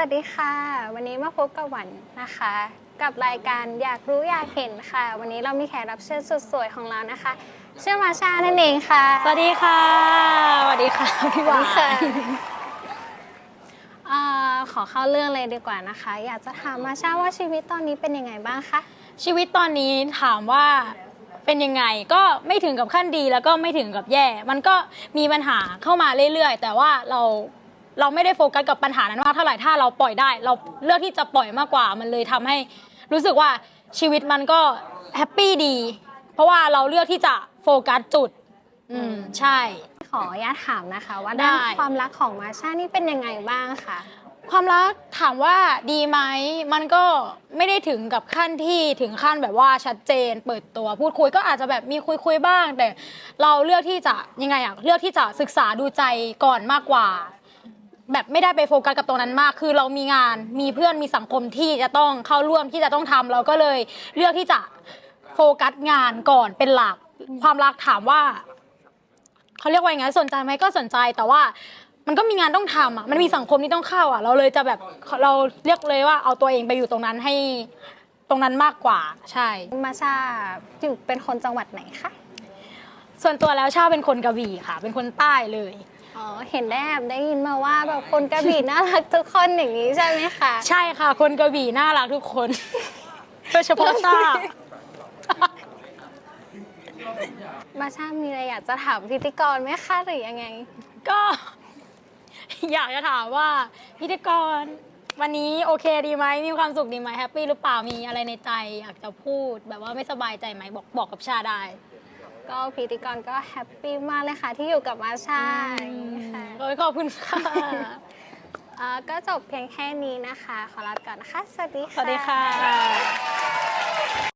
วัสดีค่ะ วันนี้มาพบกับหวันนะคะ กับรายการอยากรู้อยากเห็นค่ะ วันนี้เรามีแขกรับเชิญสุดสวยของเรานะคะ ชื่อมาชานั่นเองค่ะ สวัสดีค่ะ สวัสดีค่ะพี่หวาสวัสดีค่ะนเอ่อขอเข้าเรื่องเลยดีกว่านะคะ อยากจะถามมาชาว่าชีวิตตอนนี้เป็นยังไงบ้างคะ ชีวิตตอนนี้ถามว่าเป็นยังไงก็ไม่ถึงกับขั้นดีแล้วก็ไม่ถึงกับแย่ มันก็มีปัญหาเข้ามาเรื่อยๆ แต่ว่าเรา เราไม่ได้โฟกัสกับปัญหานั้นมากเท่าไหร่ถ้าเราปล่อยได้ เราเลือกที่จะปล่อยมากกว่า มันเลยทำให้รู้สึกว่าชีวิตมันก็แฮปปี้ดี เพราะว่าเราเลือกที่จะโฟกัสจุด อืมใช่ ขออนุญาตถามนะคะ ว่าด้านได้ ความรักของมาชานี่เป็นยังไงบ้างคะความรักถามว่าดีไหมมันก็ไม่ได้ถึงกับขั้นที่ถึงขั้นแบบว่าชัดเจน เปิดตัวพูดคุยก็อาจจะแบบมีคุยคุยๆบ้าง แต่เราเลือกที่จะยังไงอะเลือกที่จะศึกษาดูใจก่อนมากกว่า แบบไม่ได้ไปโฟกัสกับตรงนั้นมาก คือเรามีงานมีเพื่อนมีสังคมที่จะต้องเข้าร่วมที่จะต้องทำเราก็เลยเลือกที่จะโฟกัสงานก่อนเป็นหลักความรักถามว่าเขาเรียกว่ายังไงสนใจไหมก็สนใจแต่ว่ามันก็มีงานต้องทำอะมันมีสังคมที่ต้องเข้าอะ เราเลยจะแบบเราเรียกเลยว่าเอาตัวเองไปอยู่ตรงนั้นให้ตรงนั้นมากกว่าใช่มาชาอยู่เป็นคนจังหวัดไหนคะส่วนตัวแล้วชาเป็นคนกระบี่ค่ะ เป็นคนใต้เลย อ๋อ เห็นได้แอบได้ยินมาว่าแบบคนกระบี่น่ารักทุกคนอย่างนี้ใช่ไหมคะ ใช่ค่ะ คนกระบี่น่ารักทุกคน โดยเฉพาะชามาชามีอะไรอยากจะถามพิธีกรไหมคะหรือยังไง ก็ อยากจะถามว่าพิธีกร วันนี้โอเคดีไหมมีความสุขดีไหมแฮปปี้หรือเปล่ามีอะไรในใจ อยากจะพูดแบบว่าไม่สบายใจไหมบอกบอกกับชาได้ ก็พิธีกรก็แฮปปี้มากเลยค่ะที่อยู่กับมาชาค่ะโอ้ยขอบคุณค่ะเอ่อก็จบเพียงแค่นี้นะคะ ขอลาก่อนนะคะ สวัสดีสค่ะวัสดีค่ะ